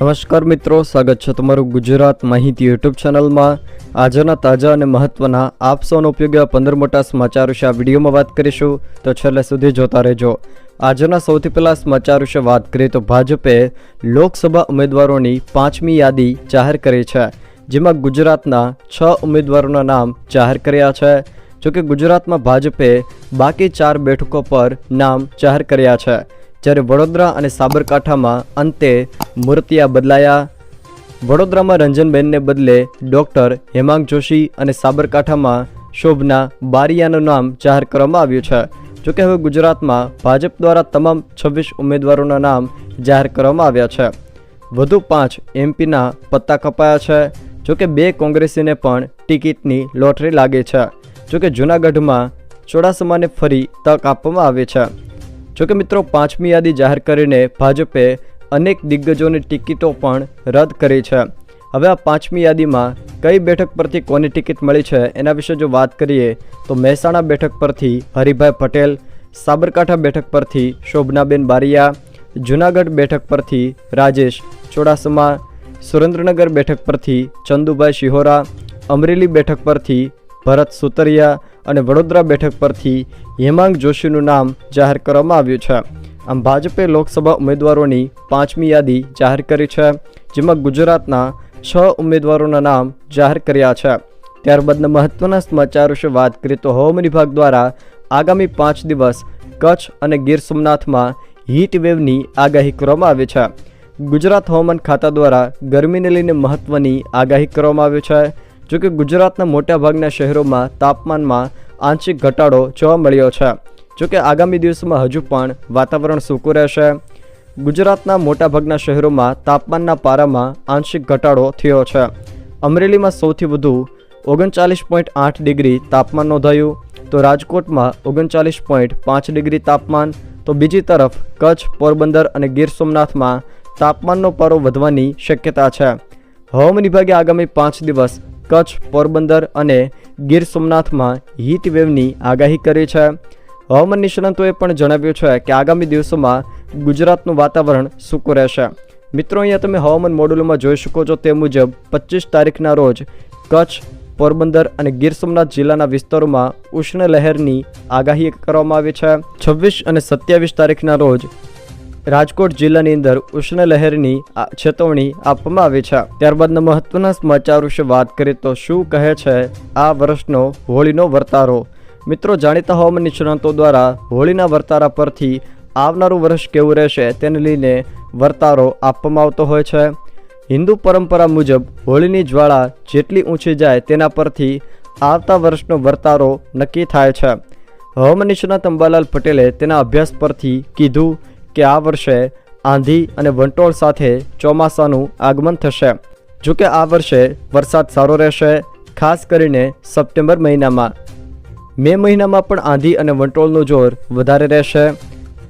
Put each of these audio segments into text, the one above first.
નમસ્કાર મિત્રો, સ્વાગત છે તમારું ગુજરાત માહિતી યુટ્યુબ ચેનલમાં. આજના તાજા અને મહત્વના આપ સૌનો ઉપયોગી પંદર મોટા સમાચાર વિશે આ વિડીયોમાં વાત કરીશું. તો છેલ્લે સુધી જોતા રહેજો. આજના સૌથી પહેલા સમાચાર વિશે વાત કરીએ તો ભાજપે લોકસભા ઉમેદવારોની પાંચમી યાદી જાહેર કરી છે, જેમાં ગુજરાતના છ ઉમેદવારોના નામ જાહેર કર્યા છે. જોકે ગુજરાતમાં ભાજપે બાકી ચાર બેઠકો પર નામ જાહેર કર્યા છે. જ્યારે વડોદરા અને સાબરકાંઠામાં અંતે મૂર્તિયા બદલાયા. વડોદરામાં રંજનબેનને બદલે ડૉક્ટર હેમાંગ જોશી અને સાબરકાંઠામાં શોભના બારિયાનું નામ જાહેર કરવામાં આવ્યું છે. જોકે હવે ગુજરાતમાં ભાજપ દ્વારા તમામ છવ્વીસ ઉમેદવારોના નામ જાહેર કરવામાં આવ્યા છે. વધુ પાંચ એમપીના પત્તા કપાયા છે. જોકે બે કોંગ્રેસીને પણ ટિકિટની લોટરી લાગી છે. જોકે જૂનાગઢમાં ચોડાસમાને ફરી તક આપવામાં આવી છે. જોકે મિત્રો, પાંચમી યાદી જાહેર કરીને ભાજપે અનેક દિગ્ગજોની ટિકિટો પણ રદ કરી છે. હવે આ પાંચમી યાદીમાં કઈ બેઠક પરથી કોની ટિકિટ મળી છે એના વિશે જો વાત કરીએ, તો મહેસાણા બેઠક પરથી હરિભાઈ પટેલ, સાબરકાંઠા બેઠક પરથી શોભનાબેન બારિયા, જૂનાગઢ બેઠક પરથી રાજેશ ચોડાસમા, સુરેન્દ્રનગર બેઠક પરથી ચંદુભાઈ શિહોરા, અમરેલી બેઠક પરથી ભરત સુતરિયા અને વડોદરા બેઠક પરથી હેમાંગ જોશીનું નામ જાહેર કરવામાં આવ્યું છે. આમ ભાજપે લોકસભા ઉમેદવારોની પાંચમી યાદી જાહેર કરી છે, જેમાં ગુજરાતના છ ઉમેદવારોના નામ જાહેર કર્યા છે. ત્યારબાદના મહત્વના સમાચાર વિશે વાત કરીએ તો હવામાન વિભાગ દ્વારા આગામી પાંચ દિવસ કચ્છ અને ગીર સોમનાથમાં હીટ વેવની આગાહી કરવામાં આવી છે. ગુજરાત હવામાન ખાતા દ્વારા ગરમીને લઈને મહત્વની આગાહી કરવામાં આવી છે. જોકે ગુજરાતના મોટાભાગના શહેરોમાં તાપમાનમાં આંશિક ઘટાડો જોવા મળ્યો છે. જોકે આગામી દિવસોમાં હજુ પણ વાતાવરણ સૂકું રહેશે. ગુજરાતના મોટાભાગના શહેરોમાં તાપમાનના પારામાં આંશિક ઘટાડો થયો છે. અમરેલીમાં સૌથી વધુ ઓગણચાલીસ પોઈન્ટ આઠ ડિગ્રી તાપમાન નોંધાયું. તો રાજકોટમાં ઓગણચાલીસ પોઈન્ટ પાંચ ડિગ્રી તાપમાન. તો બીજી તરફ કચ્છ, પોરબંદર અને ગીર સોમનાથમાં તાપમાનનો પારો વધવાની શક્યતા છે. હવામાન વિભાગે આગામી પાંચ દિવસ કચ્છ, પોરબંદર અને ગીર સોમનાથમાં હીટ વેવની આગાહી કરી છે. હવામાન નિષ્ણાંતોએ પણ જણાવ્યું છે કે આગામી દિવસોમાં ગુજરાતનું વાતાવરણ સૂકું રહેશે. મિત્રો, અહીંયા તમે હવામાન મોડ્યુલમાં જોઈ શકો છો તે મુજબ પચીસ તારીખના રોજ કચ્છ, પોરબંદર અને ગીર સોમનાથ જિલ્લાના વિસ્તારોમાં ઉષ્ણ લહેરની આગાહી કરવામાં આવી છે. છવ્વીસ અને સત્યાવીસ તારીખના રોજ રાજકોટ જિલ્લાની અંદર ઉષ્ણ લહેરની ચેતવણી આપવામાં આવી છે. ત્યારબાદના મહત્વના સમાચાર વિશે વાત કરીએ તો શું કહે છે આ વર્ષનો હોળીનો વર્તારો? મિત્રો, જાણીતા હવામાન નિષ્ણાંતો દ્વારા હોળીના વર્તારા પરથી આવનારું વર્ષ કેવું રહેશે તેને લઈને વર્તારો આપવામાં આવતો હોય છે. હિન્દુ પરંપરા મુજબ હોળીની જ્વાળા જેટલી ઊંચી જાય તેના પરથી આવતા વર્ષનો વર્તારો નક્કી થાય છે. હવામાન નિષ્ણાત અંબાલાલ પટેલે તેના અભ્યાસ પરથી કીધું કે આ વર્ષે આંધી અને વંટોળ સાથે ચોમાસાનું આગમન થશે. જોકે આ વર્ષે વરસાદ સારો રહેશે, ખાસ કરીને સપ્ટેમ્બર મહિનામાં. મે મહિનામાં પણ આંધી અને વંટોળનું જોર વધારે રહેશે.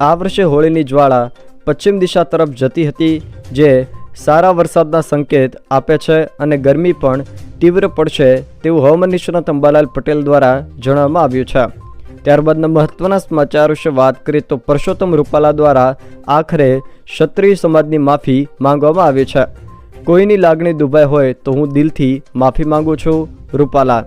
આ વર્ષે હોળીની જ્વાળા પશ્ચિમ દિશા તરફ જતી હતી, જે સારા વરસાદના સંકેત આપે છે અને ગરમી પણ તીવ્ર પડશે તેવું હવામાન નિષ્ણાત અંબાલાલ પટેલ દ્વારા જણાવવામાં આવ્યું છે. ત્યારબાદના મહત્વના સમાચાર વિશે વાત કરીએ તો પરસોત્તમ રૂપાલા દ્વારા આખરે ક્ષત્રિય સમાજની માફી માંગવામાં આવી છે. કોઈની લાગણી દુભાઈ હોય તો હું દિલથી માફી માંગુ છું, રૂપાલા.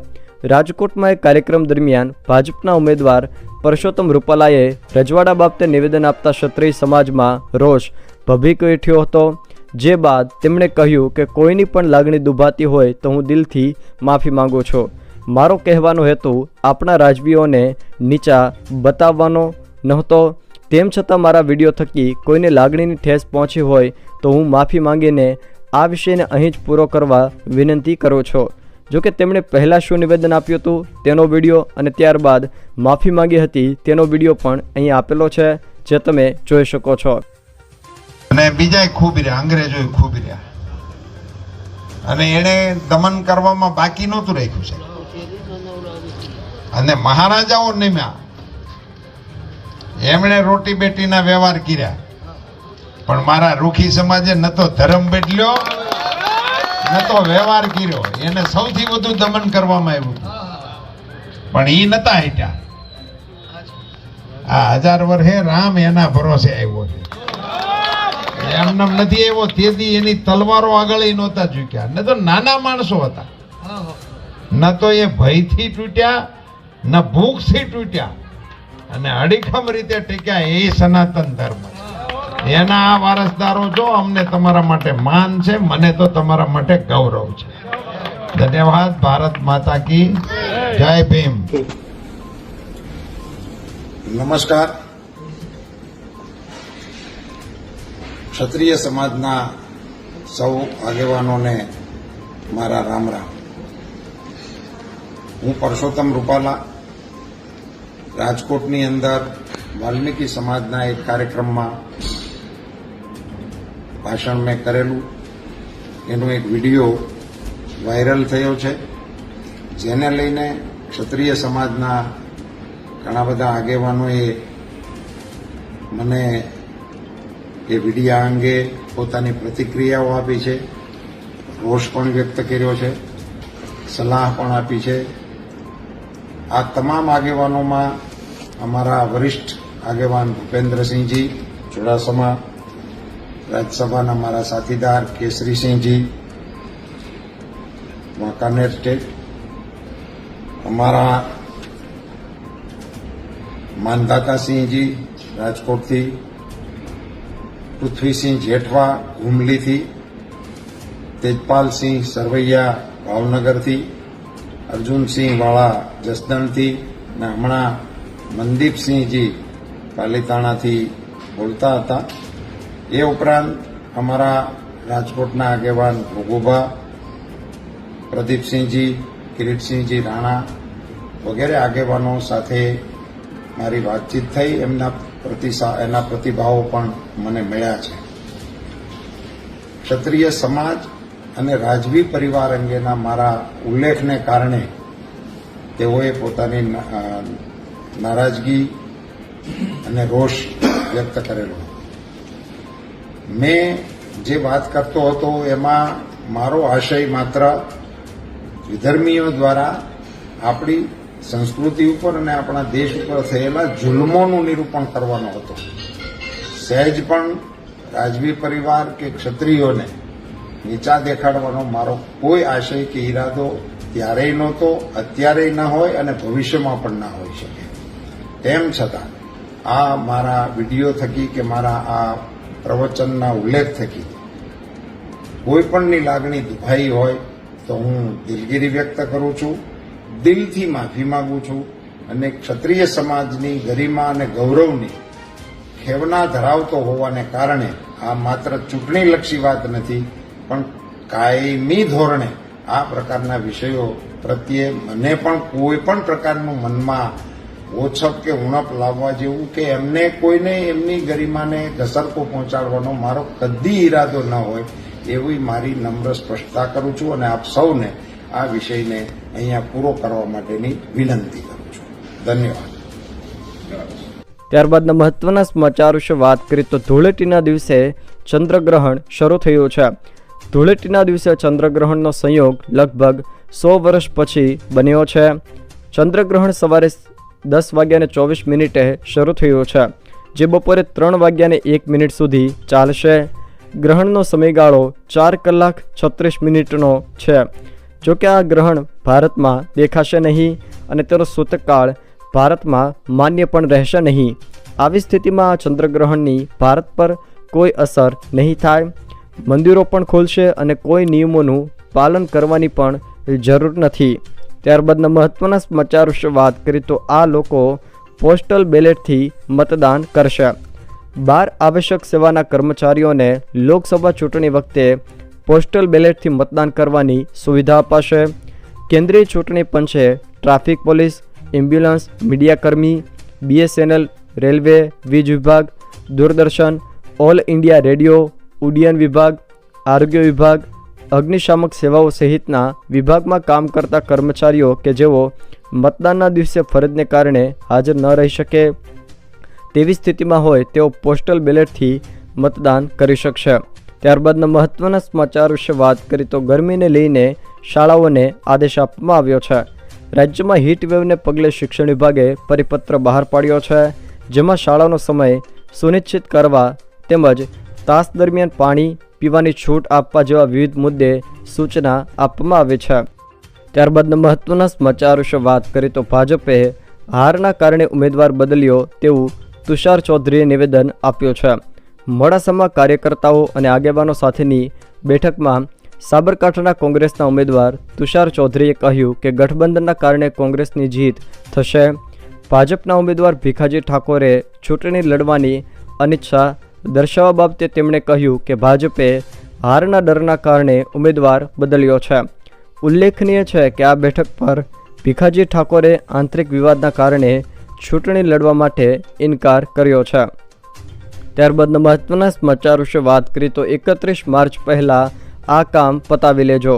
રાજકોટમાં એક કાર્યક્રમ દરમિયાન ભાજપના ઉમેદવાર પરસોત્તમ રૂપાલાએ રજવાડા બાબતે નિવેદન આપતા ક્ષત્રિય સમાજમાં રોષ ભભીક વેઠ્યો હતો. જે બાદ તેમણે કહ્યું કે કોઈની પણ લાગણી દુભાતી હોય તો હું દિલથી માફી માંગુ છું. મારો કહેવાનો હેતુ આપણા રાજવીઓને નીચા બતાવવાનો નહોતો. તેમ છતાં મારા વીડિયો થકી કોઈને લાગણીની ઠેસ પહોંચી હોય તો હું માફી માંગીને આ વિષયને અહીં જ પૂરો કરવા વિનંતી કરું છું. જોકે તેમણે પહેલાં શું નિવેદન આપ્યું હતું તેનો વીડિયો અને ત્યારબાદ માફી માંગી હતી તેનો વીડિયો પણ અહીં આપેલો છે, જે તમે જોઈ શકો છો. અને બીજા ખૂબ રહ્યા અંગ્રેજો ખૂબ રહ્યા. અને એણે દમન કરવામાં બાકી નહોતું રાખ્યું છે અને મહારાજાઓ નિમ્યા. એમણે રોટી બેટીના વ્યવહાર કર્યા. પણ મારા રૂખી સમાજે ન તો ધર્મ બેટલ્યો ન તો વ્યવહાર કર્યો. એને સૌથી વધુ દમન કરવામાં આવ્યું પણ ઈ નતા હટ્યા. આ હજાર વર્ષે રામ એના ભરોસે આવ્યો છે. એમને નથી આવ્યો, તેથી એની તલવારો આગળ નહોતા ઝૂક્યા. ન તો નાના માણસો હતા. ન તો એ ભયથી તૂટ્યા ન ભૂખથી તૂટ્યા? અને અડીખમ રીતે ટીક્યા, એ સનાતન ધર્મ એના આ વારસદારો જો અમને તમારા માટે માન છે, મને તો તમારા માટે ગૌરવ છે. ધન્યવાદ, ભારત માતા કી જય ભીમ. નમસ્કાર. ક્ષત્રિય સમાજના સૌ આગેવાનોને મારા રામ રામ. હું પરસોત્તમ રૂપાલા રાજકોટની અંદર વાલ્મીકી સમાજના એક કાર્યક્રમમાં ભાષણ મેં કરેલું. એનો એક વીડિયો વાયરલ થયો છે. જેને લઈને ક્ષત્રિય સમાજના ઘણા બધા આગેવાનોએ મને એ વિડિયા અંગે પોતાની પ્રતિક્રિયાઓ આપી છે. રોષ પણ વ્યક્ત કર્યો છે. સલાહ પણ આપી છે. આ તમામ આગેવાનોમાં અમારા વરિષ્ઠ આગેવાન ભૂપેન્દ્રસિંહજી, ચુડાસમા, રાજ્યસભાના મારા સાથીદાર કેસરીસિંહજી, વાંકાનેર સ્ટેટ, અમારા માનદાતાસિંહજી રાજકોટથી, પૃથ્વીસિંહ જેઠવા હુમલીથી, તેજપાલસિંહ સરવૈયા ભાવનગરથી અર્જુનસિંહ વાળા જસદણથી અને હમણાં મનદીપસિંહજી પાલીતાણાથી બોલતા હતા. એ ઉપરાંત અમારા રાજકોટના આગેવાન ભોગુભા, પ્રદીપસિંહજી, કિરીટસિંહજી રાણા વગેરે આગેવાનો સાથે મારી વાતચીત થઈ. એમના પ્રતિસા, એના પ્રતિભાવો પણ મને મળ્યા છે. ક્ષત્રિય સમાજ અને રાજવી પરિવાર અંગેના મારા ઉલ્લેખને કારણે તેઓએ પોતાની નારાજગી અને રોષ વ્યક્ત કરેલો. મેં જે વાત કરતો હતો એમાં મારો આશય માત્ર વિધર્મીઓ દ્વારા આપણી સંસ્કૃતિ ઉપર અને આપણા દેશ ઉપર થયેલા જુલ્મોનું નિરૂપણ કરવાનો હતો. સહેજ પણ રાજવી પરિવાર કે ક્ષત્રિયોને નીચા દેખાડવાનો મારો કોઈ આશય કે ઈરાદો ત્યારેય નહોતો, અત્યારેય ન હોય અને ભવિષ્યમાં પણ ના હોઈ શકે. તેમ છતાં, આ મારા વીડિયો થકી કે મારા આ પ્રવચનના ઉલ્લેખ થકી કોઈ પણની લાગણી દુભાઈ હોય તો હું દિલગીરી વ્યક્ત કરું છું, દિલથી માફી માંગુ છું અને ક્ષત્રિય સમાજની ગરિમા અને ગૌરવની ખેવના ધરાવતો હોવાને કારણે આ માત્ર ચૂંટણીલક્ષી વાત નથી પણ કાયમી ધોરણે આ પ્રકારના વિષયો પ્રત્યે મને પણ કોઈ પણ પ્રકારનું મનમાં ઓછપ કે ઉણપ લાવવા જેવું કે એમને કોઈને એમની ગરિમાને ઘસરકો પહોંચાડવાનો મારો કદી ઈરાદો ન હોય એવી મારી નમ્ર સ્પષ્ટતા કરું છું અને આપ સૌને આ વિષયને અહીંયા પૂરો કરવા માટેની વિનંતી કરું છું. ધન્યવાદ. ત્યારબાદના મહત્વના સમાચાર વિશે વાત કરીએ તો ધૂળેટીના દિવસે ચંદ્રગ્રહણ શરૂ થયું છે. ધૂળેટીના દિવસે ચંદ્રગ્રહણનો સંયોગ લગભગ સો વર્ષ પછી બન્યો છે. ચંદ્રગ્રહણ સવારે દસ વાગ્યાને ચોવીસ મિનિટે શરૂ થયું છે, જે બપોરે ત્રણ વાગ્યાને એક મિનિટ સુધી ચાલશે. ગ્રહણનો સમયગાળો ચાર કલાક છત્રીસ મિનિટનો છે. જોકે આ ગ્રહણ ભારતમાં દેખાશે નહીં અને તેનો સૂતકકાળ ભારતમાં માન્ય પણ રહેશે નહીં. આવી સ્થિતિમાં આ ચંદ્રગ્રહણની ભારત પર કોઈ અસર નહીં થાય. મંદિરો પણ ખોલશે અને કોઈ નિયમોનું પાલન કરવાની પણ જરૂર નથી. ત્યારબાદના મહત્વના સમાચાર વિશે વાત કરીએ તો આ લોકો પોસ્ટલ બેલેટથી મતદાન કરશે. બાર આવશ્યક સેવાના કર્મચારીઓને લોકસભા ચૂંટણી વખતે પોસ્ટલ બેલેટથી મતદાન કરવાની સુવિધા અપાશે. કેન્દ્રીય ચૂંટણી પંચે ટ્રાફિક પોલીસ, એમ્બ્યુલન્સ મીડિયાકર્મી બીએસએનએલ, રેલવે, વીજ વિભાગ, દૂરદર્શન, ઓલ ઇન્ડિયા રેડિયો ઉડ્ડયન વિભાગ, આરોગ્ય વિભાગ, અગ્નિશામક સેવાઓ સહિતના વિભાગમાં કામ કરતા કર્મચારીઓ કે જેઓ મતદાનના દિવસે ફરજને કારણે હાજર ન રહી શકે તેવી સ્થિતિમાં હોય તેઓ પોસ્ટલ બેલેટથી મતદાન કરી શકશે. ત્યારબાદના મહત્વના સમાચાર વિશે વાત કરીએ તો ગરમીને લઈને શાળાઓને આદેશ આપવામાં આવ્યો છે. રાજ્યમાં હીટવેવને પગલે શિક્ષણ વિભાગે પરિપત્ર બહાર પાડ્યો છે, જેમાં શાળાનો સમય સુનિશ્ચિત કરવા તેમજ તાસ દરમિયાન પાણી પીવાની છૂટ આપવા જેવા વિવિધ મુદ્દે સૂચના આપવામાં આવી છે. ત્યારબાદના મહત્વના સમાચાર વિશે વાત કરીએ તો ભાજપે હારના કારણે ઉમેદવાર બદલ્યો તેવું તુષાર ચૌધરીએ નિવેદન આપ્યું છે. મોડાસામાં કાર્યકર્તાઓ અને આગેવાનો સાથેની બેઠકમાં સાબરકાંઠાના કોંગ્રેસના ઉમેદવાર તુષાર ચૌધરીએ કહ્યું કે ગઠબંધનના કારણે કોંગ્રેસની જીત થશે. ભાજપના ઉમેદવાર ભીખાજી ઠાકોરે ચૂંટણી લડવાની અનિચ્છા દર્શાવવા બાબતે તેમણે કહ્યું કે ભાજપે હારના ડરના કારણે ઉમેદવાર બદલ્યો છે. ઉલ્લેખનીય છે કે આ બેઠક પર ભીખાજી ઠાકોરે આંતરિક વિવાદના કારણે ચૂંટણી લડવા માટે ઇનકાર કર્યો છે. ત્યારબાદના મહત્વના સમાચાર વિશે વાત કરીએ તો એકત્રીસ માર્ચ પહેલાં આ કામ પતાવી લેજો.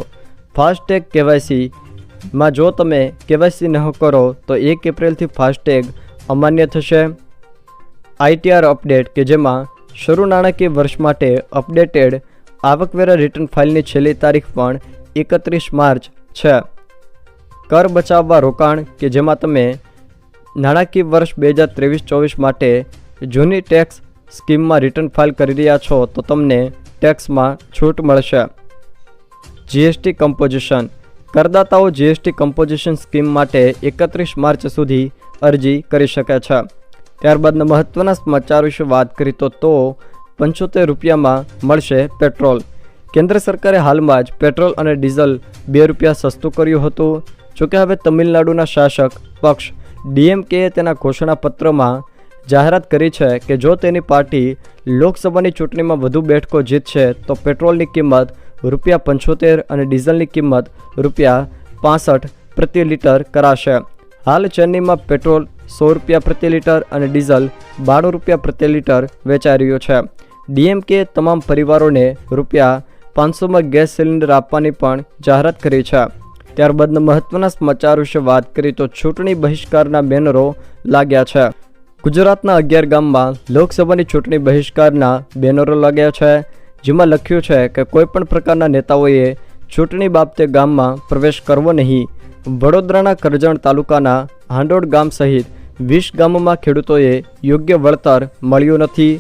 ફાસ્ટેગ કેવાયસીમાં જો તમે કેવાયસી ન કરો તો એક એપ્રિલથી ફાસ્ટેગ અમાન્ય થશે. આઈટીઆર અપડેટ કે જેમાં શરૂ નાણાકીય વર્ષ માટે અપડેટેડ આવકવેરા રિટર્ન ફાઇલની છેલ્લી તારીખ પણ એકત્રીસ માર્ચ છે. કર બચાવવા રોકાણ કે જેમાં તમે નાણાકીય વર્ષ બે હજાર ત્રેવીસ ચોવીસ માટે જૂની ટેક્સ સ્કીમમાં રિટર્ન ફાઇલ કરી રહ્યા છો તો તમને ટેક્સમાં છૂટ મળશે. GST composition. કરદાતાઓ જીએસટી કમ્પોઝિશન સ્કીમ માટે એકત્રીસ માર્ચ સુધી અરજી કરી શકે છે. ત્યારબાદના મહત્ત્વના સમાચાર વિશે વાત કરી તો તો પંચોતેર રૂપિયામાં મળશે પેટ્રોલ. કેન્દ્ર સરકારે હાલમાં જ પેટ્રોલ અને ડીઝલ બે રૂપિયા સસ્તું કર્યું હતું. જોકે હવે તમિલનાડુના શાસક પક્ષ ડીએમકેએ તેના ઘોષણાપત્રમાં જાહેરાત કરી છે કે જો તેની પાર્ટી લોકસભાની ચૂંટણીમાં વધુ બેઠકો જીતશે, તો પેટ્રોલની કિંમત રૂપિયા પંચોતેર અને ડીઝલની કિંમત રૂપિયા પાસઠ પ્રતિ લીટર કરાશે. હાલ ચેન્નઈમાં પેટ્રોલ સો રૂપિયા પ્રતિ લીટર અને ડીઝલ બાણું રૂપિયા પ્રતિ લીટર વેચાઈ રહ્યું છે. ડીએમકે તમામ પરિવારોને રૂપિયા પાંચસોમાં ગેસ સિલિન્ડર આપવાની પણ જાહેરાત કરી છે. ત્યારબાદના મહત્વના સમાચાર વિશે વાત કરી તો ચૂંટણી બહિષ્કારના બેનરો લાગ્યા છે. ગુજરાતના અગિયાર ગામમાં લોકસભાની ચૂંટણી બહિષ્કારના બેનરો લાગ્યા છે, જેમાં લખ્યું છે કે કોઈપણ પ્રકારના નેતાઓએ ચૂંટણી બાબતે ગામમાં પ્રવેશ કરવો નહીં. વડોદરાના કરજણ તાલુકાના હાંડોડ ગામ સહિત વીસ ગામોમાં ખેડૂતોએ યોગ્ય વળતર મળ્યું નથી.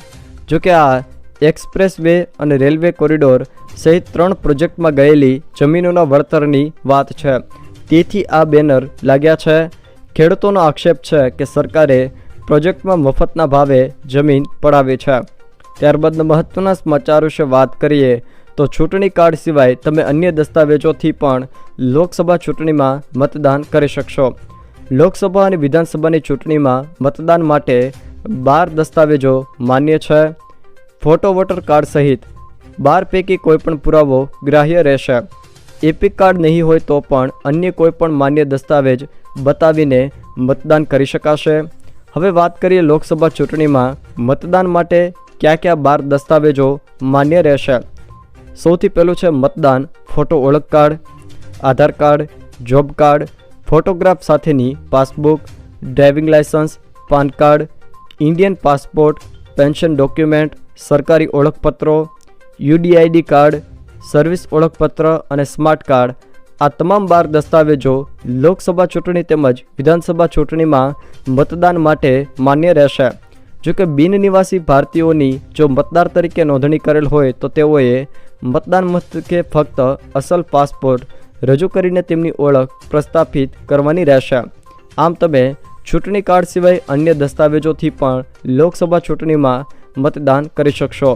જોકે આ એક્સપ્રેસ વે અને રેલવે કોરિડોર સહિત ત્રણ પ્રોજેક્ટમાં ગયેલી જમીનોના વળતરની વાત છે. તેથી આ બેનર લાગ્યા છે. ખેડૂતોનો આક્ષેપ છે કે સરકારે પ્રોજેક્ટમાં મફતના ભાવે જમીન પડાવી છે. ત્યારબાદના મહત્ત્વના સમાચાર વિશે વાત કરીએ તો ચૂંટણી કાર્ડ સિવાય તમે અન્ય દસ્તાવેજોથી પણ લોકસભા ચૂંટણીમાં મતદાન કરી શકશો. લોકસભા અને વિધાનસભાની ચૂંટણીમાં મતદાન માટે બાર દસ્તાવેજો માન્ય છે. ફોટો વોટર કાર્ડ સહિત બાર પૈકી કોઈપણ પુરાવો ગ્રાહ્ય રહેશે. એપિક કાર્ડ નહીં હોય તો પણ અન્ય કોઈપણ માન્ય દસ્તાવેજ બતાવીને મતદાન કરી શકાશે. હવે વાત કરીએ લોકસભા ચૂંટણીમાં મતદાન માટે કયા કયા બાર દસ્તાવેજો માન્ય રહેશે. સૌથી પહેલું છે મતદાન, ફોટો ઓળખ card, Aadhaar card, job card photograph સાથેની passbook, driving licence PAN card, Indian passport, pension document, સરકારી ઓળખપત્રો, યુડીઆઈડી કાર્ડ, સર્વિસ ઓળખપત્ર અને સ્માર્ટ કાર્ડ. આ તમામ બાર દસ્તાવેજો લોકસભા ચૂંટણી તેમજ વિધાનસભા ચૂંટણીમાં મતદાન માટે માન્ય રહેશે. જો કે બિનનિવાસી ભારતીયોની જો મતદાર તરીકે નોંધણી કરેલ હોય તો તેઓએ મતદાન મથકે ફક્ત અસલ પાસપોર્ટ રજૂ કરીને તેમની ઓળખ પ્રસ્થાપિત કરવાની રહેશે. આમ તમે ચૂંટણી કાર્ડ સિવાય અન્ય દસ્તાવેજોથી પણ લોકસભા ચૂંટણીમાં મતદાન કરી શકશો.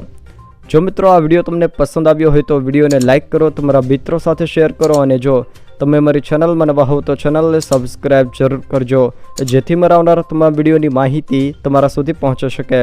જો મિત્રો આ વીડિયો તમને પસંદ આવ્યો હોય તો વિડીયોને લાઇક કરો, તમારા મિત્રો સાથે શેર કરો અને જો તમે મારી ચેનલમાં નવા હોવ તો ચેનલને સબસ્ક્રાઈબ જરૂર કરજો, જેથી મારા આવનારા તમામ વિડીયોની માહિતી તમારા સુધી પહોંચી શકે.